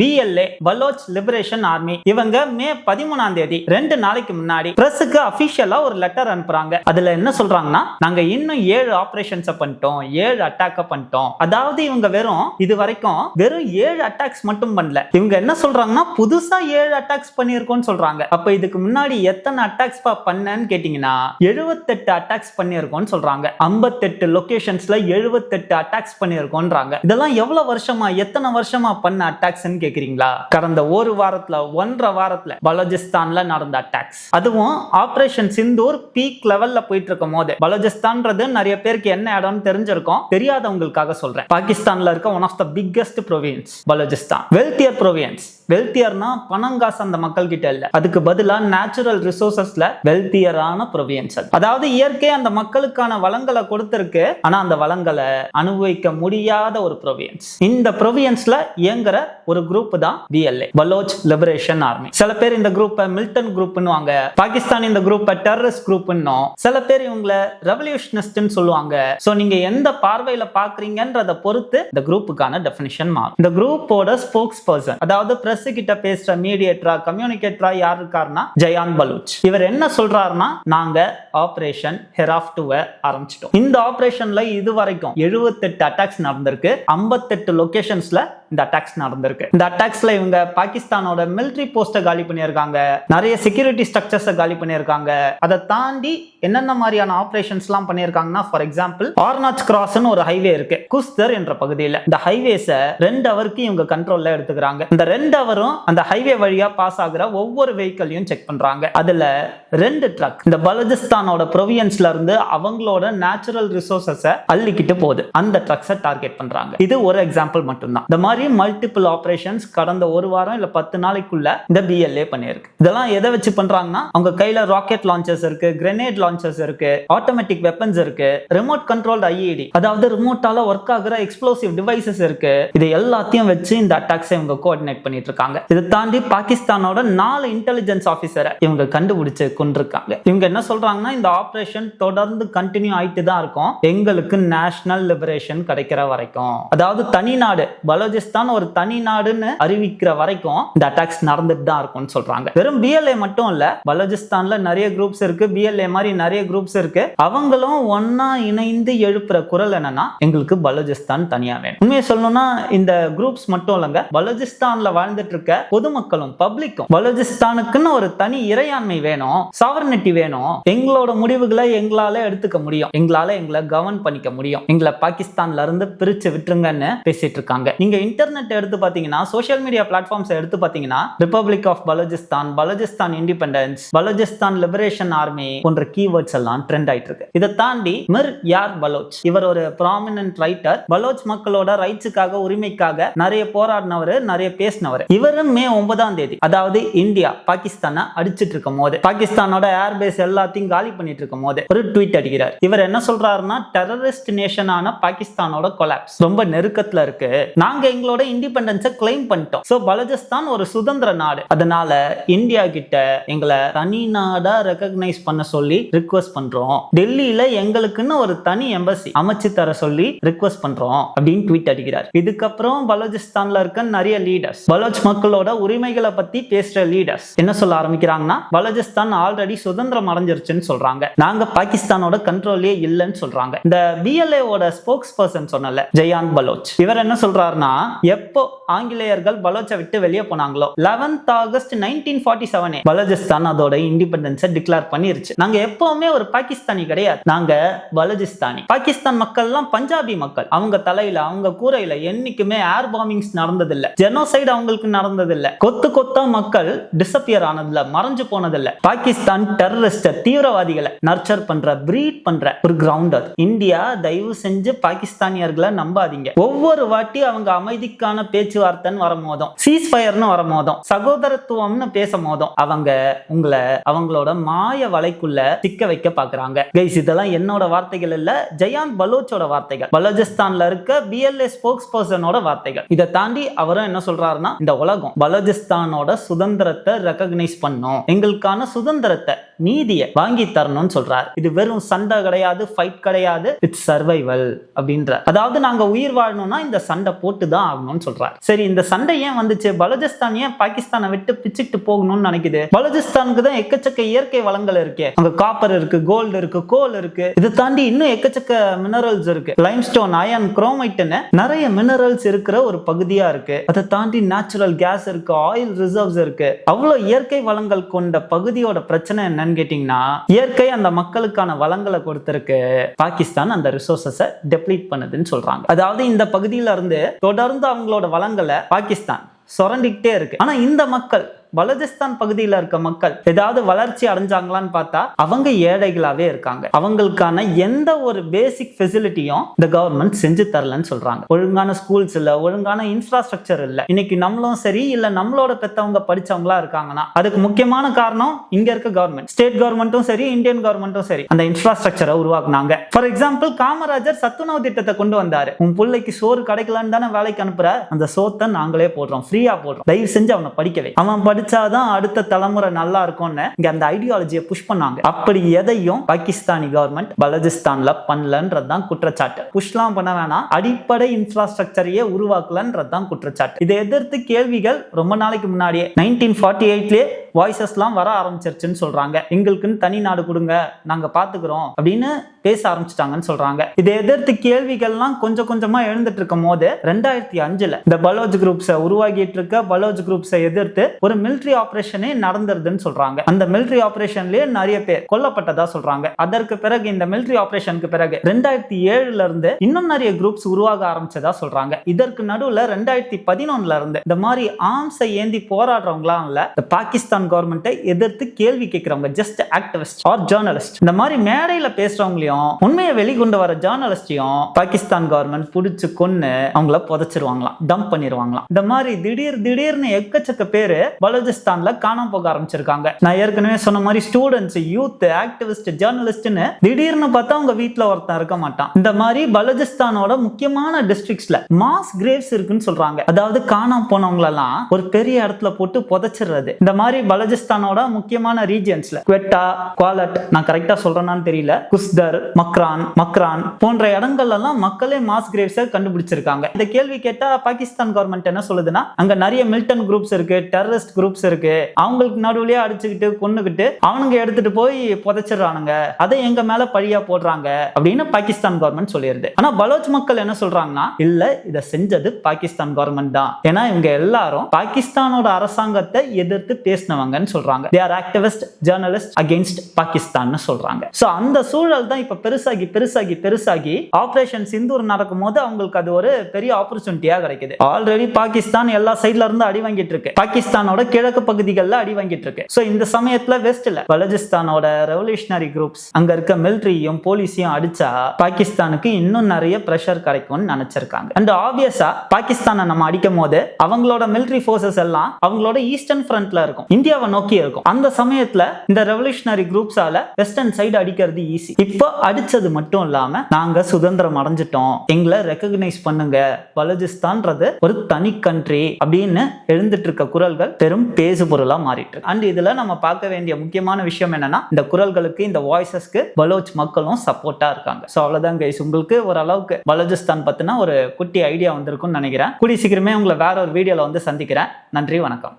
PLA Baloch liberation army இவங்க மே பதிமூணாம் தேதி ரெண்டு நாளைக்கு முன்னாடி பிரஸுக்கு அபிஷியலா ஒரு லெட்டர் அனுப்புறாங்க. அதுல என்ன சொல்றாங்கன்னா நாங்க இன்னும் ஏழு ஆபரேஷன்ஸை பண்ணிட்டோம் ஏழு அட்டாக்க பண்ணிட்டோம். அதாவது இவங்க வெறும் இது வரைக்கும் வெறும் ஏழு அட்டாக்ஸ் மட்டும் பண்ணல. இவங்க என்ன சொல்றாங்கன்னா புதுசா ஏழு அட்டாக்ஸ் பண்ணியிருக்கோம்னு சொல்றாங்க. அப்ப இதுக்கு முன்னாடி எத்தனை அட்டாக்ஸ் பண்ணேன்னு கேட்டீங்கன்னா எழுபத்தெட்டு அட்டாக்ஸ் பண்ணியிருக்கோம்னு சொல்றாங்க. ஐம்பத்தெட்டு லொகேஷன்ஸ்ல எழுபத்தெட்டு அட்டாக்ஸ் பண்ணியிருக்கோன்றாங்க இதெல்லாம் எவ்வளவு வருஷமா எத்தனை வருஷமா பண்ண கேக்குறீங்களா? கடந்த ஒரு வாரத்துல ஒன்றரை வாரத்துல பலோஜிஸ்தான்ல நடந்த அட்டாக்ஸ் அதுவும் ஆபரேஷன் சிந்தூர் பீக் லெவல்ல போயிட்டு இருக்கும் போது. பலோஜிஸ்தான்றது நிறைய பேருக்கு என்ன இடம்னு தெரிஞ்சிருக்கும். தெரியாதவங்களுக்காக சொல்றேன். பாகிஸ்தான்ல இருக்க one of the biggest province Balochistan. Wealthier province வெல்த்தியர்னா பணங்காசு அந்த மக்கள் கிட்ட இல்ல. அதுக்கு பதிலா நேச்சுரல் ரிசோர்சஸ்ல வெல்த்தியரான ப்ரொவியன்ஸ் அதாவது இயற்கை அந்த மக்களுக்கான வளங்களை கொடுத்திருக்கு. ஆனா அந்த வளங்களை அனுபவிக்க முடியாத ஒரு ப்ரொவியன்ஸ் இந்த ப்ரொவியன்ஸ்ல இயங்குற ஒரு குரூப் தான் பிஎல்ஏ பலோச் லிபரேஷன் ஆர்மி சில பேர் இந்த குரூப்பை மில்டன் குரூப்னுவாங்க பாகிஸ்தான் இந்த குரூப்பை டெரரிஸ்ட் குரூப்னும் சில பேர் இவங்களை ரெவல்யூஷனிஸ்ட்னு சொல்லுவாங்க. சோ நீங்க எந்த பார்வையில பாக்குறீங்கன்றத பொறுத்து இந்த குரூப்புக்கான டெஃபினிஷன் மாறும். இந்த குரூப்போட ஸ்போக்ஸ் பர்சன் அதாவது பிரஸ் கிட்ட பேசுற மீடியேட்டரா கம்யூனிகேட்டரா யார் இருக்காருன்னா ஜயான் பலூச் இவர் என்ன சொல்றாருன்னா நாங்க ஆபரேஷன் ஹெராஃப் டூவை ஆரம்பிச்சிட்டோம். இந்த ஆபரேஷன்ல இது வரைக்கும் எழுபத்தெட்டு அட்டாக்ஸ் நடந்திருக்கு. ஐம்பத்தெட்டு லொகேஷன்ஸ்ல இந்த அட்டாக்ஸ் நடந்திருக்கு. இந்த அட்டாக்ஸ்ல இவங்க பாகிஸ்தானோட மிலிட்டரி போஸ்ட்டை காலி பண்ணியிருக்காங்க. நிறைய செக்யூரிட்டி ஸ்ட்ரக்சர்ஸை காலி பண்ணியிருக்காங்க. அதை தாண்டி என்னென்ன மாதிரியான ஆப்ரேஷன்ஸ்லாம் பண்ணியிருக்காங்கன்னா ஃபார் எக்ஸாம்பிள் ஆர்னாச் கிராஸ்னு ஒரு ஹைவே இருக்கு. குஸ்தர் என்ற பகுதியில். இந்த ஹைவேஸை ரெண்டு அவருக்கு இவங்க கண்ட்ரோல்ல எடுத்துக்கிறாங்க. இந்த ரெண்டு ஹவரும் அந்த ஹைவே வழியா பாஸ் ஆகுற ஒவ்வொரு வெஹிக்கலையும் செக் பண்றாங்க. அதுல ரெண்டு ட்ரக் இந்த பலதிஸ்தானோட ப்ரொவியன்ஸ்ல இருந்து அவங்களோட நேச்சுரல் ரிசோர்சஸை அள்ளிக்கிட்டு போகுது. அந்த ட்ரக்ஸை டார்கெட் பண்றாங்க. இது ஒரு எக்ஸாம்பிள் மட்டும்தான். இந்த மாதிரி மல்டிபிள் ஆப்ரேஷன்ஸ் கடந்த ஒரு வாரம் இல்ல பத்து நாளைக்குள்ள இந்த பிஎல்ஏ பண்ணியிருக்கு. இதெல்லாம் எதை வச்சு பண்றாங்கன்னா அவங்க கையில ராக்கெட் லான்ச்சர்ஸ் இருக்கு கிரெனேட் லான்ச்சர்ஸ் இருக்கு ஆட்டோமேட்டிக் வெப்பன்ஸ் இருக்கு ரிமோட் கண்ட்ரோல்டு ஐஇடி அதாவது ரிமோட்டால ஒர்க் ஆகுற எக்ஸ்ப்ளோசிவ் டிவைசஸ் இருக்கு. இது எல்லாத்தையும் வச்சு இந்த அட்டாக்ஸை இவங்க கோஆர்டினேட் பண்ணிட்டு இருக்காங்க. இதை தாண்டி பாகிஸ்தானோட நாலு இன்டெலிஜென்ஸ் ஆஃபீஸரை இவங்க கண்டுபிடிச்சு கொண்டிருக்காங்க. இவங்க என்ன சொல்றாங்கன்னா இந்த ஆபரேஷன் தொடர்ந்து கண்டினியூ ஆயிட்டு தான் இருக்கும். எங்களுக்கு நேஷனல் லிபரேஷன் கிடைக்கிற வரைக்கும். அதாவது தனி நாடு பலோஜிஸ்தான் ஒரு தனி நாடுன்னு அறிவிக்கிற வரைக்கும் இந்த அட்டாக்ஸ் நடந்துட்டு தான் இருக்கும்னு சொல்றாங்க. வெறும் பிஎல்ஏ மட்டும் இல்ல பலோஜிஸ்தான்ல நிறைய குரூப்ஸ் இருக்கு பிஎல்ஏ மாதிரி நிறைய குரூப்ஸ் இருக்கு. அவங்களும் ஒன்னா இணைந்து எழுப்புற குரல் என்னன்னா எங்களுக்கு பலோஜிஸ்தான் தனியா வேணும். உண்மையை சொல்லணும்னா இந்த குரூப்ஸ் மட்டும் இல்லைங்க பலோஜிஸ்தான்ல வாழ்ந்துட்டு இருக்க பொதுமக்களும் பப்ளிக்கும் பலோஜிஸ்தானுக்குன்னு ஒரு தனி இறையாண்மை வேணும் சாவர்னிட்டி வேணும். எங்களோட முடிவுகளை எங்களால எடுத்துக்க முடியும். எங்களால எங்களை கவர்ன் பண்ணிக்க முடியும். எங்களை பாகிஸ்தான்ல இருந்து பிரிச்சு விட்டுருங்கன்னு பேசிட்டு இருக்காங்க. நீங்க இன்டர்நெட் எடுத்து பாத்தீங்கன்னா சோஷியல் மீடியா பிளாட்ஃபார்ம்ஸ் எடுத்து பாத்தீங்கன்னா republic of Balochistan Balochistan independence Balochistan liberation army போன்ற கீவேர்ட்ஸ் எல்லாம் ட்ரெண்ட் ஆயிட்டு இருக்கு. இதை தாண்டி மிர் யார் பலோச்? இவர் ஒரு ப்ராமினன்ட் ரைட்டர் பலோச் மக்களோட ரைட்ஸுக்காக உரிமைக்காக நிறைய போராடினவர் நிறைய பேசினவர். இவரும் மே ஒன்பதாம் தேதி அதாவது இந்தியா பாகிஸ்தானை அடிச்சிட்டு இருக்கும் போது பாகிஸ்தானோட ஏர்பேஸ் எல்லாத்தையும் காலி பண்ணிட்டு இருக்கும் போது ஒரு ட்வீட் அடிக்கிறார். இவர் என்ன சொல்றாருன்னா டெரரிஸ்ட் நேஷனான பாகிஸ்தானோட கொலாப்ஸ் ரொம்ப நெருக்கத்துல இருக்கு. நாங்க எங்களோட இண்டிபெண்டன்ஸை கிளைம் பண்ணிட்டோம். ஸோ பலோஜிஸ்தான் ஒரு சுதந்திர நாடு. அதனால இந்தியா கிட்ட எங்களை தனி நாடா ரெக்கக்னைஸ் பண்ண சொல்லி ரிக்வெஸ்ட் பண்றோம். டெல்லியில எங்களுக்குன்னு ஒரு தனி எம்பசி அமைச்சு தர சொல்லி ரிக்வஸ்ட் பண்றோம் அப்படின்னு ட்வீட் அடிக்கிறார். இதுக்கப்புறம் பலோஜிஸ்தான்ல இருக்க நிறைய லீடர்ஸ் பலோச் மக்களோட உரிமைகளை பத்தி பேசுற லீடர்ஸ் என்ன சொல்ல ஆரம்பிக்கிறாங்கன்னா பலோஜிஸ்தான் ஆல்ரெடி சுதந்திரம் அடைஞ்சிருச்சுன்னு சொல்றாங்க. நாங்க பாகிஸ்தானோட கண்ட்ரோலே இல்லைன்னு சொல்றாங்க. இந்த பிஎல்ஏவோட ஸ்போக்ஸ் பர்சன் சொன்னல ஜெயான் பலோச். இவர் என்ன சொல்றாருன்னா எப்போ ஆங்கிலேயர்கள் பலோச்சை விட்டு வெளியே போனாங்களோ? லெவன்த் ஆகஸ்ட் நைன்டீன் ஃபார்ட்டி செவனே பலோஜிஸ்தான் அதோட இண்டிபெண்டன்ஸை டிக்ளேர் பண்ணிருச்சு. நாங்க எப்பவுமே ஒரு பாகிஸ்தானி கிடையாது. நாங்க பலோஜிஸ்தானி பாகிஸ்தான் மக்கள்லாம் பஞ்சாபி மக்கள். அவங்க தலையில அவங்க கூரையில என்னைக்குமே ஏர் பாம்பிங்ஸ் நடந்ததில்ல. ஜெனோசைடு அவங்களுக்கு நடந்ததில்ல. கொத்து கொத்தா மக்கள் டிசப்பியர் ஆனதில்ல மறைஞ்சு போனதில்ல. பாகிஸ்தான் டெரரிஸ்ட தீவிரவாதிகளை நர்ச்சர் பண்ற பிரீட் பண்ற ஒரு கிரவுண்ட் அது. இந்தியா தயவு செஞ்சு பாகிஸ்தானியர்களை நம்பாதீங்க. ஒவ்வொரு வாட்டி அவங்க அமைதி அமைதிக்கான பேச்சுவார்த்தைன்னு வரும்போதும் சீஸ் ஃபயர்னு வரும்போதும் சகோதரத்துவம்னு பேசும் போதும் அவங்க உங்களை அவங்களோட மாய வலைக்குள்ள சிக்க வைக்க பாக்குறாங்க. கைஸ் இதெல்லாம் என்னோட வார்த்தைகள் இல்ல. ஜயான் பலோச்சோட வார்த்தைகள். பலோஜிஸ்தான்ல இருக்க பிஎல்ஏ ஸ்போக்ஸ் பர்சனோட வார்த்தைகள். இதை தாண்டி அவரும் என்ன சொல்றாருன்னா இந்த உலகம் பலோஜிஸ்தானோட சுதந்திரத்தை ரெக்கக்னைஸ் பண்ணும். எங்களுக்கான சுதந்திரத்தை நீதியை வாங்கி தரணும்னு சொல்றாரு. இது வெறும் சண்டை கிடையாது ஃபைட் கிடையாது இட்ஸ் சர்வைவல் அப்படின்ற அதாவது நாங்க உயிர் வாழணும்னா இந்த சண்டை போட்டு தான் ஆகணும்னு சொல்றாரு. சரி இந்த சண்டை ஏன் வந்துச்சு? பலோஜிஸ்தான் ஏன் பாகிஸ்தானை விட்டு பிச்சுக்கிட்டு போகணும்னு நினைக்குது? பலோஜிஸ்தானுக்கு தான் எக்கச்சக்க இயற்கை வளங்கள் இருக்கு. அங்க காப்பர் இருக்கு கோல்டு இருக்கு கோல் இருக்கு. இதை தாண்டி இன்னும் எக்கச்சக்க மினரல்ஸ் இருக்கு. லைம்ஸ்டோன் அயன் குரோமைட்னு நிறைய மினரல்ஸ் இருக்கிற ஒரு பகுதியா இருக்கு. அதை தாண்டி நேச்சுரல் கேஸ் இருக்கு ஆயில் ரிசர்வ்ஸ் இருக்கு. அவ்வளவு இயற்கை வளங்கள் கொண்ட பகுதியோட பிரச்சனை என்னன்னு கேட்டீங்கன்னா இயற்கை அந்த மக்களுக்கான வளங்களை கொடுத்திருக்கு பாகிஸ்தான் அந்த ரிசோர்சஸை டெப்ளீட் பண்ணுதுன்னு சொல்றாங்க. அதாவது இந்த பகுதியில இருந்து தொடர்ந்து அவங்களோட வளங்களை பாகிஸ்தான் சுரண்டிக்கிட்டே இருக்கு. ஆனா இந்த மக்கள் பலோஜிஸ்தான் பகுதியில் இருக்க மக்கள் ஏதாவது வளர்ச்சி அடைஞ்சாங்களான்னு பார்த்தா அவங்க ஏழைகளாவே இருக்காங்க. அவங்களுக்கான எந்த ஒரு பேசிக் ஃபெசிலிட்டியும் இந்த கவர்மெண்ட் செஞ்சு தரலன்னு சொல்றாங்க. ஒழுங்கான ஸ்கூல்ஸ் இல்ல ஒழுங்கான இன்ஃப்ராஸ்ட்ரக்சர் இல்ல. இன்னைக்கு நம்மளும் சரி இல்ல நம்மளோட பெத்தவங்க படிச்சவங்களா இருக்காங்கன்னா அதுக்கு முக்கியமான காரணம் இங்க இருக்க கவர்மெண்ட் ஸ்டேட் கவர்மெண்ட்டும் சரி இந்தியன் கவர்மெண்ட்டும் சரி அந்த இன்ஃப்ராஸ்ட்ரக்சரை உருவாக்குனாங்க. ஃபார் எக்ஸாம்பிள் காமராஜர் சத்துணவு திட்டத்தை கொண்டு வந்தாரு. உன் பிள்ளைக்கு சோறு கிடைக்கலன்னு தானே வேலைக்கு அனுப்புற? அந்த சோத்தை நாங்களே போடுறோம் ஃப்ரீயா போடுறோம். தயவு செஞ்சு அவனை படிக்கவே அவன் படிச்சாதான் அடுத்த தலைமுறை நல்லா இருக்கும்னு இங்க அந்த ஐடியாலஜியை புஷ் பண்ணாங்க. அப்படி எதையும் பாகிஸ்தானி கவர்மெண்ட் பலஜிஸ்தான்ல பண்ணலன்றதுதான் குற்றச்சாட்டு. புஷ்லாம் பண்ண வேணாம். அடிப்படை இன்ஃப்ராஸ்ட்ரக்சரையே உருவாக்கலன்றதுதான் குற்றச்சாட்டு. இதை எதிர்த்து கேள்விகள் ரொம்ப நாளைக்கு முன்னாடியே. நைன்டீன் ஃபார்ட்டி எயிட்லேயே வாய்ஸஸ்லாம் வர ஆரம்பிச்சிருச்சுன்னு சொல்றாங்க. எங்களுக்குன்னு தனி நாடு கொடுங்க நாங்க பாத்துக்கிறோம் அப்படின்னு பேச ஆரம்பிச்சிட்டாங்கன்னு சொல்றாங்க. இதை எதிர்த்து கேள்விகள்லாம் கொஞ்சம் கொஞ்சமா எழுந்துட்டு இருக்கும் போது ரெண்டாயிரத்தி அஞ்சுல இந்த பலோஜ் குரூப்ஸை உருவாகிட்டு இருக்க பலோஜ் குரூப்ஸை எதிர்த்து ஒரு மிலிட்ரி ஆபரேஷனே நடந்துருதுன்னு சொல்றாங்க. அந்த மிலிட்ரி ஆபரேஷன்லயே நிறைய பேர் கொல்லப்பட்டதா சொல்றாங்க. அதற்கு பிறகு இந்த மிலிட்ரி ஆபரேஷனுக்கு பிறகு ரெண்டாயிரத்தி ஏழுல இருந்து இன்னும் நிறைய குரூப்ஸ் உருவாக ஆரம்பிச்சதா சொல்றாங்க. இதற்கு நடுவுல ரெண்டாயிரத்தி பதினொன்னுல இருந்து இந்த மாதிரி ஆம்ஸை ஏந்தி போராடுறவங்களாம் இல்ல பாகிஸ்தான் பாகிஸ்தான் கவர்மெண்ட்டை எதிர்த்து கேள்வி கேட்கிறவங்க ஜஸ்ட் ஆக்டிவிஸ்ட் ஆர் ஜேர்னலிஸ்ட் இந்த மாதிரி மேடையில பேசுறவங்களையும் உண்மையை வெளிக்கொண்டு வர ஜேர்னலிஸ்டையும் பாகிஸ்தான் கவர்மெண்ட் பிடிச்சு கொன்னு அவங்கள புதைச்சிருவாங்களாம் டம்ப் பண்ணிடுவாங்களாம் இந்த மாதிரி திடீர் திடீர்னு எக்கச்சக்க பேரு பலோஜிஸ்தான்ல காணாம போக ஆரம்பிச்சிருக்காங்க. நான் ஏற்கனவே சொன்ன மாதிரி ஸ்டூடெண்ட்ஸ் யூத் ஆக்டிவிஸ்ட் ஜேர்னலிஸ்ட்னு திடீர்னு பார்த்தா அவங்க வீட்ல ஒருத்தன் இருக்க மாட்டான். இந்த மாதிரி பலோஜிஸ்தானோட முக்கியமான டிஸ்ட்ரிக்ட்ஸ்ல மாஸ் கிரேவ்ஸ் இருக்குன்னு சொல்றாங்க. அதாவது காணாம போனவங்களெல்லாம் ஒரு பெரிய இடத்துல போட்டு புதைச்சிடுறது. இந்த மாதிரி பலஜிஸ்தானோட முக்கியமான ரீஜியன்ஸ்ல குவெட்டா குவாலட் நான் கரெக்டா சொல்றேனான்னு தெரியல. குஸ்தர் மக்ரான் மக்ரான் போன்ற இடங்கள்ல எல்லாம் மக்களே மாஸ் கிரேவ்ஸை கண்டுபிடிச்சிருக்காங்க. இந்த கேள்வி கேட்டா பாகிஸ்தான் கவர்மெண்ட் என்ன சொல்லுதுன்னா அங்க நிறைய மில்டன் குரூப்ஸ் இருக்கு டெரரிஸ்ட் குரூப்ஸ் இருக்கு. அவங்களுக்கு நடுவுலயே அடிச்சுக்கிட்டு கொண்டுகிட்டு அவனுங்க எடுத்துட்டு போய் புதைச்சிடுறானுங்க. அதை எங்க மேல பழியா போடுறாங்க அப்படின்னு பாகிஸ்தான் கவர்மெண்ட் சொல்லிடுது. ஆனா பலோச் மக்கள் என்ன சொல்றாங்கன்னா இல்ல இதை செஞ்சது பாகிஸ்தான் கவர்மெண்ட் தான். ஏன்னா இவங்க எல்லாரும் பாகிஸ்தானோட அரசாங்கத்தை எதிர்த்து பேசினவங்கன்னு சொல்றாங்க. They are activist journalist against Pakistan சொல்றாங்க. ஸோ அந்த சூழல் தான் இப்போ பெருசாகி பெருசாகி பெருசாகி ஆப்ரேஷன் சிந்தூர் நடக்கும் போது அவங்களுக்கு அது ஒரு பெரிய ஆப்பர்ச்சுனிட்டியா கிடைக்குது. ஆல்ரெடி பாகிஸ்தான் எல்லா சைட்ல இருந்து அடி வாங்கிட்டு இருக்கு. பாகிஸ்தானோட கிழக்கு பகுதிகளில் அடி வாங்கிட்டு இருக்கு. ஸோ இந்த சமயத்துல வெஸ்ட்ல பலஜிஸ்தானோட ரெவல்யூஷனரி குரூப்ஸ் அங்க இருக்க மிலிட்ரியும் போலீஸையும் அடிச்சா பாகிஸ்தானுக்கு இன்னும் நிறைய பிரஷர் கிடைக்கும்னு நினைச்சிருக்காங்க. அண்ட் ஆப்வியஸா பாகிஸ்தானை நம்ம அடிக்கும் போது அவங்களோட மிலிட்ரி ஃபோர்ஸஸ் எல்லாம் அவங்களோட ஈஸ்டர்ன் ஃப்ரண்ட்ல இருக்கும். இந்தியாவை நோக்கி இருக்கும். அந்த சமயத்துல இந்த ரெவல்யூஷனரி குரூப்ஸால வெஸ்டர்ன் சைடு அடிக்கிறது ஈஸி இப்போ அடிச்சது மட்டும் இல்லாம நாங்க சுதந்திரம் அடைஞ்சிட்டோம். எங்களை ரெக்கக்னைஸ் பண்ணுங்க. பலோஜிஸ்தான்றது ஒரு தனி கண்ட்ரி அப்படின்னு எழுந்துட்டு இருக்க குரல்கள் பெரும் பேசு பொருளா மாறிட்டு இருக்கு. அண்ட் இதுல நம்ம பார்க்க வேண்டிய முக்கியமான விஷயம் என்னன்னா இந்த குரல்களுக்கு இந்த வாய்ஸஸ்க்கு பலோச் மக்களும் சப்போர்ட்டா இருக்காங்க. ஸோ அவ்வளவுதான் கைஸ் உங்களுக்கு ஓரளவுக்கு பலோஜிஸ்தான் பத்தின ஒரு குட்டி ஐடியா வந்திருக்கும்னு நினைக்கிறேன். கூடிய சீக்கிரமே உங்களை வேற ஒரு வீடியோல வந்து சந்திக்கிறேன். நன்றி வணக்கம்.